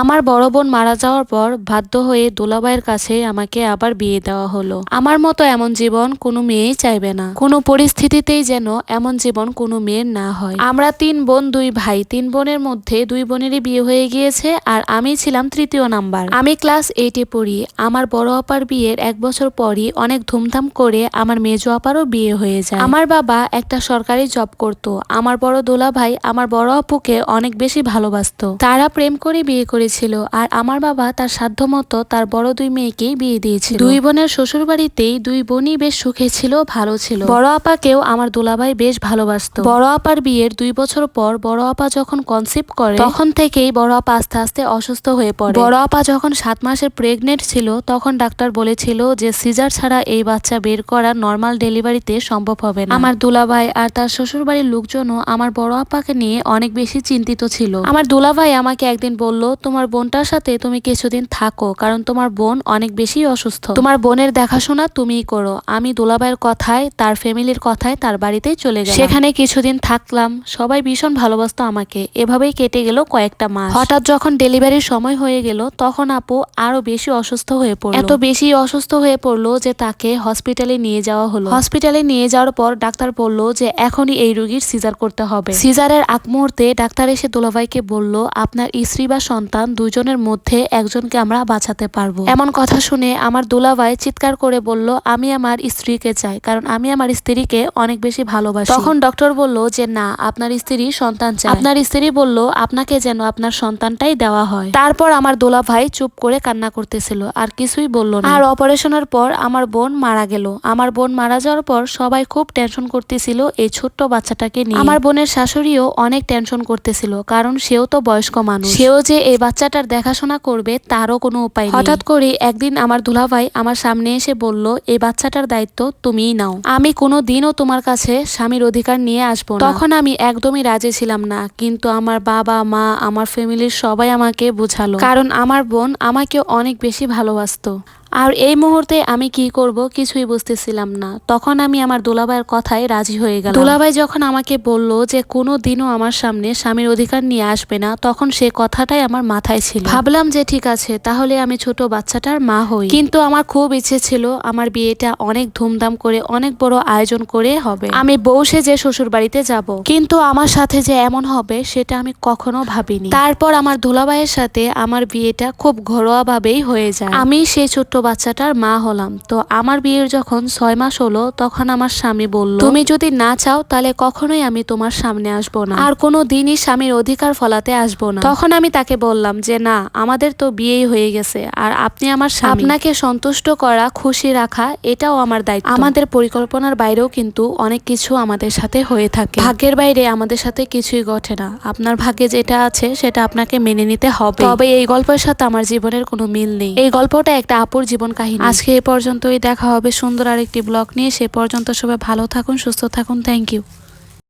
আমার বড় বোন মারা যাওয়ার পর বাধ্য হয়ে দোলাবাইয়ের কাছে আমাকে আবার বিয়ে দেওয়া হলো। আমার মতো এমন জীবন কোনো মেয়েই চাইবে না। কোনো পরিস্থিতিতেই যেন এমন জীবন কোনো মেয়ের না হয়। আমরা তিন বোন, দুই ভাই। তিন বোনের মধ্যে দুই বোনেরই বিয়ে হয়ে গিয়েছে আর আমি ছিলাম তৃতীয় নাম্বার। আমি ক্লাস এইটে পড়ি। আমার বড় আপার বিয়ের এক বছর পরই অনেক ধুমধাম করে আমার মেজো আপারও বিয়ে হয়ে যায়। আমার বাবা একটা সরকারি জব করত। আমার বড় দোলা ভাই আমার বড় আপুকে অনেক বেশি ভালোবাসতো। তারা প্রেম করে বিয়ে করেছিল আর আমার বাবা তার সাধ্যমতো তার বড় দুই মেয়েকেই বিয়ে দিয়েছিল। দুই বোনের শ্বশুর বাড়িতেই দুই বোনই বেশ সুখে ছিল, ভালো ছিল। বড় আপাকেও আমার দুলাভাই বেশ ভালোবাসতো। বড় আপার বিয়ের দুই বছর পর বড় আপা যখন কনসিভ করে, তখন থেকেই বড় আপা আস্তে আস্তে অসুস্থ হয়ে পড়ে। বড় আপা যখন সাত মাসের প্রেগনেন্ট ছিল, তখন ডাক্তার বলেছিল যে, সিজার ছাড়া এই বাচ্চা বের করা নর্মাল ডেলিভারিতে সম্ভব হবে না। আমার দুলাভাই আর তার শ্বশুর বাড়ির লোকজনও আমার বড় আপাকে নিয়ে অনেক বেশি চিন্তিত ছিল। আমার দুলাভাই আমাকে একদিন বলল তোমার বোনটার সাথে তুমি কিছুদিন থাকো, কারণ তোমার বোন অনেক বেশি অসুস্থ। তোমার বোনের দেখাশোনা তুমিই করো, আমি দুলাভাইয়ের কথায়, তার ফ্যামিলির কথায় তার বাড়িতেই চলে গেলাম। সেখানে কিছুদিন থাকলাম, সবাই ভীষণ ভালোবাসত আমাকে, এভাবেই কেটে গেল কয়েকটা মাস। হঠাৎ যখন ডেলিভারির সময় হয়ে গেল, তখন আপু আরও বেশি অসুস্থ হয়ে পড়ল। এত বেশি অসুস্থ হয়ে পড়ল যে তাকে হসপিটালে নিয়ে যাওয়া হলো। হসপিটালে নিয়ে যাওয়ার পর ডাক্তার বলল যে এখনই এই রোগীর সিজার করতে হবে। সিজারের আগ মুহূর্তে ডাক্তার এসে দুলাভাইকে বলল, আপনার স্ত্রী বা সন্তান দুজনের মধ্যে একজনকে আমরা বাঁচাতে পারব। এমন কথা শুনে আমার দুলাভাই চিৎকার করে বলল, আমি আমার স্ত্রীকে চাই, কারণ আমি আমার স্ত্রীকে অনেক বেশি ভালোবাসি। তখন ডক্টর বলল যে, না, আপনার স্ত্রী সন্তান চাই আপনার স্ত্রী বলল, আপনাকে যেন আপনার সন্তানটাই দেওয়া হয়। তারপর আমার দোলা ভাই চুপ করে কান্না করতেছিল, আর কিছুই বলল না। আর অপারেশনের পর আমার বোন মারা গেল। আমার বোন মারা যাওয়ার পর সবাই খুব টেনশন করতেছিল এই ছোট্ট বাচ্চাটাকে নিয়ে। আমার বোনের শাশুড়িও অনেক টেনশন করতেছিল, কারণ সেও তো বয়স্ক মানুষ। সেও যে এই বাচ্চাটার দেখাশোনা করবে, তারও কোনো উপায় হঠাৎ করে একদিন আমার দুলাভাই আমার সামনে এসে বলল, এই বাচ্চাটার দায়িত্ব তুমিই নাও। আমি কোনো দিনও তোমার কাছে স্বামীর অধিকার নিয়ে আসব তখন আমি একদমই রাজি ছিলাম না, কিন্তু আমার বাবা, মা, আমার ফ্যামিলির সবাই আমাকে বোঝালো। কারণ আমার বোন আমাকে অনেক বেশি ভালোবাসতো। আর এই মুহূর্তে আমি কি করব কিছুই বুঝতেছিলাম না। তখন আমি আমার দুলাভাইয়ের কথায় রাজি হয়ে গেলাম। দুলাভাই যখন আমাকে বলল যে কোনো দিনও আমার সামনে স্বামীর অধিকার নিয়ে আসবে না, তখন সে কথাটাই আমার মাথায় ছিল। ভাবলাম যে ঠিক আছে, তাহলে আমি ছোট বাচ্চাটার মা হই। কিন্তু আমার খুব ইচ্ছে ছিল আমার বিয়েটা অনেক ধুমধাম করে, অনেক বড় আয়োজন করে হবে। আমি বউ সেজে শ্বশুর বাড়িতে যাব, কিন্তু আমার সাথে যে এমন হবে সেটা আমি কখনো ভাবিনি। তারপর আমার দুলাভাইয়ের সাথে আমার বিয়েটা খুব ঘরোয়া ভাবেই হয়ে যায়। আমি সেই ছোট্ট বাচ্চাটার মা হলাম। তো আমার বিয়ের যখন ছয় মাস হলো, তখন আমার স্বামী বলল, তুমি যদি না চাও, তাহলে কখনোই আমি তোমার সামনে আসব না। আর কোনো দিনই স্বামীর অধিকার ফলাতে আসব না। তখন আমি তাকে বললাম যে, না, আমাদের তো বিয়েই হয়ে গেছে, আর আপনি আমার আপনাকে সন্তুষ্ট করা, খুশি রাখা, এটাও আমার দায়িত্ব। আমাদের পরিকল্পনার বাইরেও কিন্তু অনেক কিছু আমাদের সাথে হয়ে থাকে। ভাগ্যের বাইরে আমাদের সাথে কিছুই ঘটে না। আপনার ভাগ্যে যেটা আছে, সেটা আপনাকে মেনে নিতে হবে। তবে এই গল্পের সাথে আমার জীবনের কোনো মিল নেই। এই গল্পটা একটা আপুর জীবন কাহিনী। আজকে এই পর্যন্তই দেখা হবে সুন্দর আরেকটি ব্লগ নিয়ে। সে পর্যন্ত সবাই ভালো থাকুন, সুস্থ থাকুন। Thank you